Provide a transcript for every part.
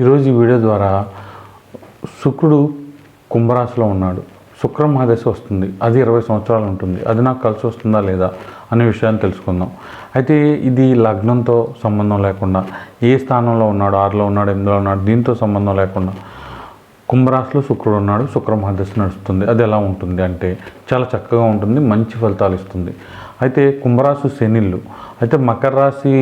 ఈరోజు ఈ వీడియో ద్వారా శుక్రుడు కుంభరాశిలో ఉన్నాడు. శుక్ర మహాదశ వస్తుంది. అది ఇరవై సంవత్సరాలు ఉంటుంది. అది నాకు కలిసి వస్తుందా లేదా అనే విషయాన్ని తెలుసుకుందాం. అయితే ఇది లగ్నంతో సంబంధం లేకుండా ఏ స్థానంలో ఉన్నాడు ఆరులో ఉన్నాడు ఎనిమిదిలో ఉన్నాడు దీంతో సంబంధం లేకుండా కుంభరాశిలో శుక్రుడు ఉన్నాడు. శుక్ర మహాదశ నడుస్తుంది. అది ఎలా ఉంటుంది అంటే చాలా చక్కగా ఉంటుంది. మంచి ఫలితాలు ఇస్తుంది. అయితే కుంభరాశి శనిళ్ళు. అయితే మకర రాశి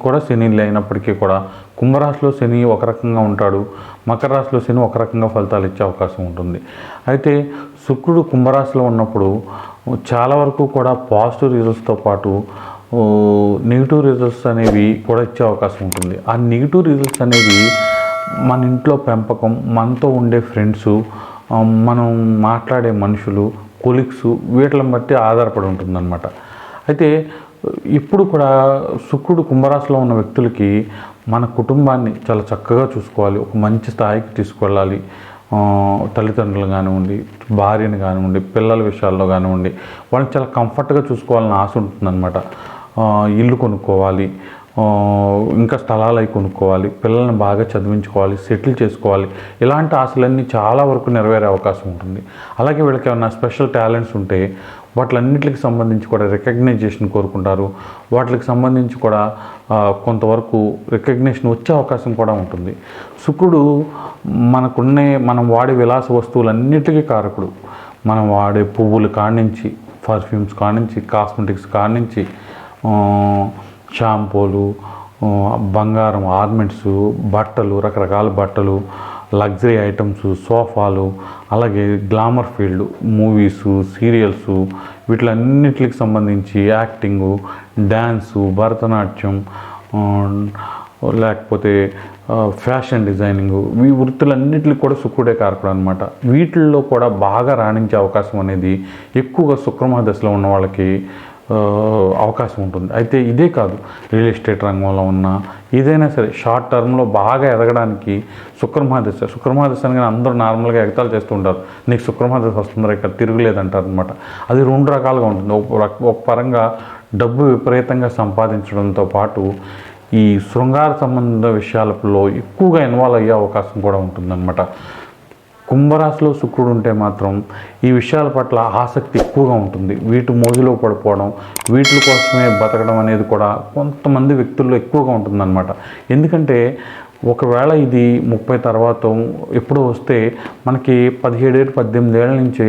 కూడా శనిళ్ళు అయినప్పటికీ కూడా కుంభరాశిలో శని ఒక రకంగా ఉంటాడు మకర రాశిలో శని ఒక రకంగా ఫలితాలు ఇచ్చే అవకాశం ఉంటుంది. అయితే శుక్రుడు కుంభరాశిలో ఉన్నప్పుడు చాలా వరకు కూడా పాజిటివ్ రిజల్ట్స్తో పాటు నెగిటివ్ రిజల్ట్స్ అనేవి కూడా ఇచ్చే అవకాశం ఉంటుంది. ఆ నెగిటివ్ రిజల్ట్స్ అనేవి మన ఇంట్లో పెంపకం మనతో ఉండే ఫ్రెండ్స్ మనం మాట్లాడే మనుషులు కొలిక్స్ వీటిని బట్టి ఆధారపడి ఉంటుందన్నమాట. అయితే ఇప్పుడు కూడా శుక్రుడు కుంభరాశిలో ఉన్న వ్యక్తులకి మన కుటుంబాన్ని చాలా చక్కగా చూసుకోవాలి. ఒక మంచి స్థాయికి తీసుకెళ్ళాలి తల్లిదండ్రులు కానివ్వండి భార్యను కానివ్వండి పిల్లల విషయాల్లో కానివ్వండి వాళ్ళని చాలా కంఫర్ట్గా చూసుకోవాలని ఆశ ఉంటుందన్నమాట. ఇల్లు కొనుక్కోవాలి. ఇంకా స్థలాలు అవి కొనుక్కోవాలి. పిల్లల్ని బాగా చదివించుకోవాలి సెటిల్ చేసుకోవాలి. ఇలాంటి ఆశలన్నీ చాలా వరకు నెరవేరే అవకాశం ఉంటుంది. అలాగే వీళ్ళకి ఏమైనా స్పెషల్ టాలెంట్స్ ఉంటే వాటిలన్నిటికి సంబంధించి కూడా రికగ్నైజేషన్ కోరుకుంటారు. వాటికి సంబంధించి కూడా కొంతవరకు రికగ్నేషన్ వచ్చే అవకాశం కూడా ఉంటుంది. శుక్రుడు మనకున్నే మనం వాడే విలాస వస్తువులన్నిటికీ కారకుడు. మనం వాడే పువ్వులు కానించి పర్ఫ్యూమ్స్ కానించి కాస్మెటిక్స్ కానించి షాంపూలు బంగారం ఆర్నమెంట్స్ బట్టలు రకరకాల బట్టలు లగ్జరీ ఐటమ్స్ సోఫాలు అలాగే గ్లామర్ ఫీల్డ్ మూవీస్ సీరియల్స్ వీటిలన్నిటికి సంబంధించి యాక్టింగు డ్యాన్సు భరతనాట్యం లేకపోతే ఫ్యాషన్ డిజైనింగ్ ఈ వృత్తులన్నింటికి కూడా శుక్రుడే కారకుడు అనమాట వీటిల్లో కూడా బాగా రాణించే అవకాశం అనేది ఎక్కువగా శుక్రమ దశలో ఉన్న వాళ్ళకి అవకాశం ఉంటుంది. అయితే ఇదే కాదు రియల్ ఎస్టేట్ రంగంలో ఉన్న ఏదైనా సరే షార్ట్ టర్మ్లో బాగా ఎదగడానికి శుక్రమహాదశ శుక్రమహాదశ అని అందరూ నార్మల్గా ఎగతాలు చేస్తూ ఉంటారు. నీకు శుక్రమహాదశ వస్తుందా ఇక్కడ తిరుగులేదంటారు అనమాట అది రెండు రకాలుగా ఉంటుంది. ఒక ఒక పరంగా డబ్బు విపరీతంగా సంపాదించడంతో పాటు ఈ శృంగార సంబంధ విషయాలలో ఎక్కువగా ఇన్వాల్వ్ అయ్యే అవకాశం కూడా ఉంటుందన్నమాట. కుంభరాశిలో శుక్రుడు ఉంటే మాత్రం ఈ విషయాల పట్ల ఆసక్తి ఎక్కువగా ఉంటుంది. వీటి మోజులో పడిపోవడం వీటి కోసమే బతకడం అనేది కూడా కొంతమంది వ్యక్తుల్లో ఎక్కువగా ఉంటుందన్నమాట. ఎందుకంటే ఒకవేళ ఇది ముప్పై తర్వాత ఎప్పుడో వస్తే మనకి పదిహేడేళ్ళు పద్దెనిమిది ఏళ్ళ నుంచే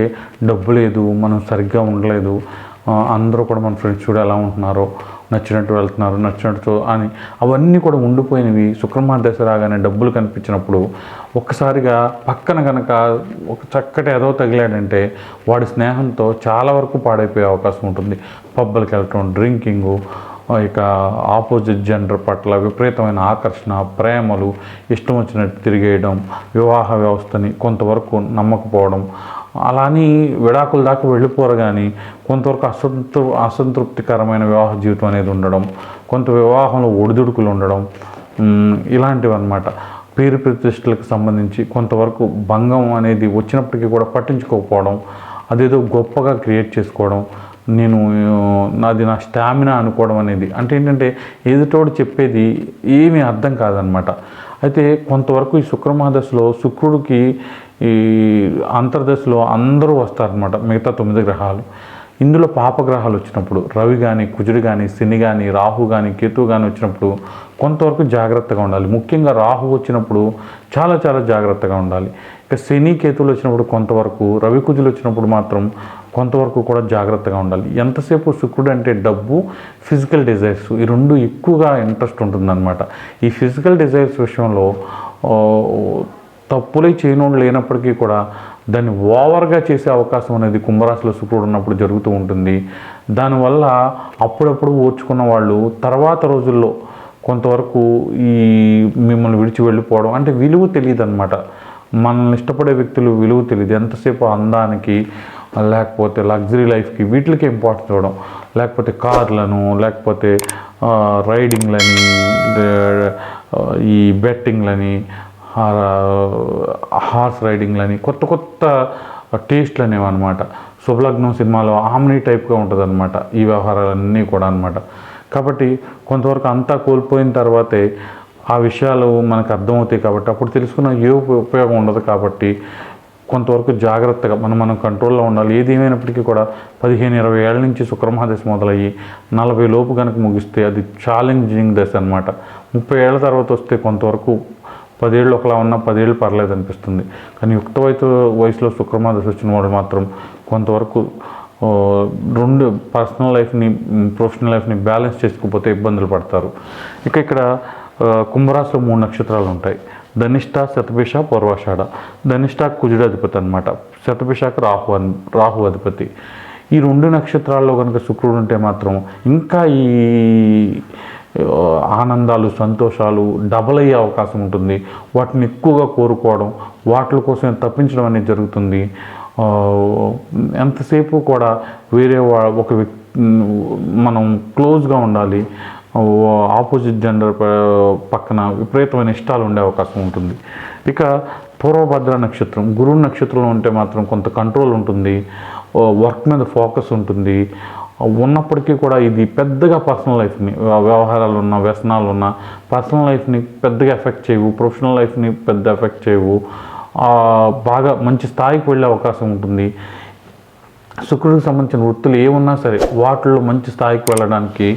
డబ్బు లేదు మనం సరిగ్గా ఉండలేదు. అందరూ కూడా మన ఫ్రెండ్స్ చూడ ఎలా ఉంటున్నారో. నచ్చినట్టు వెళ్తున్నారు నచ్చినట్టు అని అవన్నీ కూడా ఉండిపోయినవి. శుక్రమార్ దశ రాగానే డబ్బులు కనిపించినప్పుడు ఒక్కసారిగా పక్కన కనుక ఒక చక్కటి ఏదో తగిలాడంటే వాడి స్నేహంతో చాలా వరకు పాడైపోయే అవకాశం ఉంటుంది. పబ్బులకి వెళ్ళటం డ్రింకింగు ఇక ఆపోజిట్ జెండర్ పట్ల విపరీతమైన ఆకర్షణ ప్రేమలు ఇష్టం వచ్చినట్టు తిరిగేయడం వివాహ వ్యవస్థని కొంతవరకు నమ్మకపోవడం అలా అని విడాకుల దాకా వెళ్ళిపోరు కానీ కొంతవరకు అసంతృ అసంతృప్తికరమైన వివాహ జీవితం అనేది ఉండడం కొంత వివాహంలో ఒడిదుడుకులు ఉండడం ఇలాంటివి అన్నమాట పేరు ప్రతిష్టలకు సంబంధించి కొంతవరకు భంగం అనేది వచ్చినప్పటికీ కూడా పట్టించుకోకపోవడం అదేదో గొప్పగా క్రియేట్ చేసుకోవడం నేను నాది నా స్టామినా అనుకోవడం అనేది. అంటే ఏంటంటే ఎదుటోడు చెప్పేది ఏమీ అర్థం కాదనమాట అయితే కొంతవరకు ఈ శుక్రమహాదశలో శుక్రుడికి ఈ అంతర్దశలో అందరూ వస్తారనమాట మిగతా తొమ్మిది గ్రహాలు. ఇందులో పాపగ్రహాలు వచ్చినప్పుడు రవి కానీ కుజుడు కానీ శని కానీ రాహు కానీ కేతు కానీ వచ్చినప్పుడు కొంతవరకు జాగ్రత్తగా ఉండాలి. ముఖ్యంగా రాహు వచ్చినప్పుడు చాలా చాలా జాగ్రత్తగా ఉండాలి. ఇక శని కేతువులు వచ్చినప్పుడు కొంతవరకు రవి కుజులు వచ్చినప్పుడు మాత్రం కొంతవరకు కూడా జాగ్రత్తగా ఉండాలి. ఎంతసేపు శుక్రుడు అంటే డబ్బు ఫిజికల్ డిజైర్స్ ఈ రెండు ఎక్కువగా ఇంట్రెస్ట్ ఉంటుందన్నమాట. ఈ ఫిజికల్ డిజైర్స్ విషయంలో తప్పులే చేయనోళ్ళు చేయనోడు లేనప్పటికీ కూడా దాన్ని ఓవర్గా చేసే అవకాశం అనేది కుంభరాశిలో శుక్రుడు ఉన్నప్పుడు జరుగుతూ ఉంటుంది. దానివల్ల అప్పుడప్పుడు ఓర్చుకున్న వాళ్ళు తర్వాత రోజుల్లో కొంతవరకు ఈ మిమ్మల్ని విడిచి వెళ్ళిపోవడం అంటే విలువ తెలియదు అనమాట మనల్ని ఇష్టపడే వ్యక్తులు విలువ తెలియదు. ఎంతసేపు అందానికి లేకపోతే లగ్జరీ లైఫ్కి వీటికి ఇంపార్టెన్స్ ఇవ్వడం లేకపోతే కార్లను లేకపోతే రైడింగ్లని ఈ బెట్టింగ్లని హార్స్ రైడింగ్లని కొత్త కొత్త టేస్ట్లు అనేవన్నమాట శుభలగ్నం సినిమాలో ఆమ్ని టైప్గా ఉంటుంది అనమాట ఈ వ్యవహారాలన్నీ కూడా అనమాట కాబట్టి కొంతవరకు అంతా కోల్పోయిన తర్వాతే ఆ విషయాలు మనకు అర్థమవుతాయి కాబట్టి అప్పుడు తెలుసుకున్న ఏ ఉపయోగం ఉండదు కాబట్టి కొంతవరకు జాగ్రత్తగా మనం మనం కంట్రోల్లో ఉండాలి. ఏది ఏమైనప్పటికీ కూడా పదిహేను ఇరవై ఏళ్ళ నుంచి శుక్రమహాదశ మొదలయ్యి నలభై లోపు కనుక ముగిస్తే అది ఛాలెంజింగ్ దశ అనమాట ముప్పై ఏళ్ళ తర్వాత వస్తే కొంతవరకు పదేళ్ళు ఒకలా ఉన్నా పదేళ్ళు పర్లేదు అనిపిస్తుంది. కానీ యుక్త వయసు వయసులో శుక్రమహాదశ వచ్చిన వాడు మాత్రం కొంతవరకు రెండు పర్సనల్ లైఫ్ని ప్రొఫెషనల్ లైఫ్ని బ్యాలెన్స్ చేసుకోకపోతే ఇబ్బందులు పడతారు. ఇక ఇక్కడ కుంభరాశిలో మూడు నక్షత్రాలు ఉంటాయి. ధనిష్ట శతభిష పూర్వాషాఢ ధనిష్ట కుజుడు అధిపతి అనమాట శతభిషకు రాహు రాహు అధిపతి. ఈ రెండు నక్షత్రాల్లో కనుక శుక్రుడు ఉంటే మాత్రం ఇంకా ఈ ఆనందాలు సంతోషాలు డబల్ అయ్యే అవకాశం ఉంటుంది. వాటిని ఎక్కువగా కోరుకోవడం వాటి కోసం తప్పించడం అనేది జరుగుతుంది. ఎంతసేపు కూడా వేరే వా- ఒక వ్యక్తి మనం క్లోజ్గా ఉండాలి. ఆపోజిట్ జెండర్ పక్కన విపరీతమైన ఇష్టాలు ఉండే అవకాశం ఉంటుంది. ఇక పూర్వభద్ర నక్షత్రం గురువు నక్షత్రంలో ఉంటే మాత్రం కొంత కంట్రోల్ ఉంటుంది. వర్క్ మీద ఫోకస్ ఉంటుంది. ఉన్నప్పటికీ కూడా ఇది పెద్దగా పర్సనల్ లైఫ్ని వ్యవహారాలు ఉన్న వ్యసనాలు ఉన్న పర్సనల్ లైఫ్ని పెద్దగా ఎఫెక్ట్ చేయవు. ప్రొఫెషనల్ లైఫ్ని పెద్ద ఎఫెక్ట్ చేయవు. బాగా మంచి స్థాయికి వెళ్ళే అవకాశం ఉంటుంది. శుక్రుడికి సంబంధించిన వృత్తులు ఏమున్నా సరే వాటిల్లో మంచి స్థాయికి వెళ్ళడానికి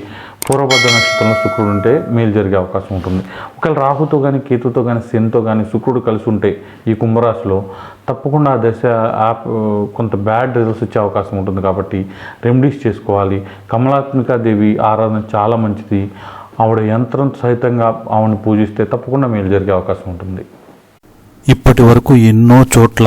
పూర్వభద్ర నక్షత్రంలో శుక్రుడు ఉంటే మేలు జరిగే అవకాశం ఉంటుంది. ఒకవేళ రాహుతో కానీ కేతుతో కానీ శనితో కానీ శుక్రుడు కలిసి ఉంటే ఈ కుంభరాశిలో తప్పకుండా ఆ దశ యాప్ కొంత బ్యాడ్ రిజల్ట్స్ వచ్చే అవకాశం ఉంటుంది కాబట్టి రెమెడీస్ చేసుకోవాలి. కమలాత్మికాదేవి ఆరాధన చాలా మంచిది. ఆవిడ యంత్రం సహితంగా ఆవిడని పూజిస్తే తప్పకుండా మేలు జరిగే అవకాశం ఉంటుంది. ఇప్పటి వరకు ఎన్నో చోట్ల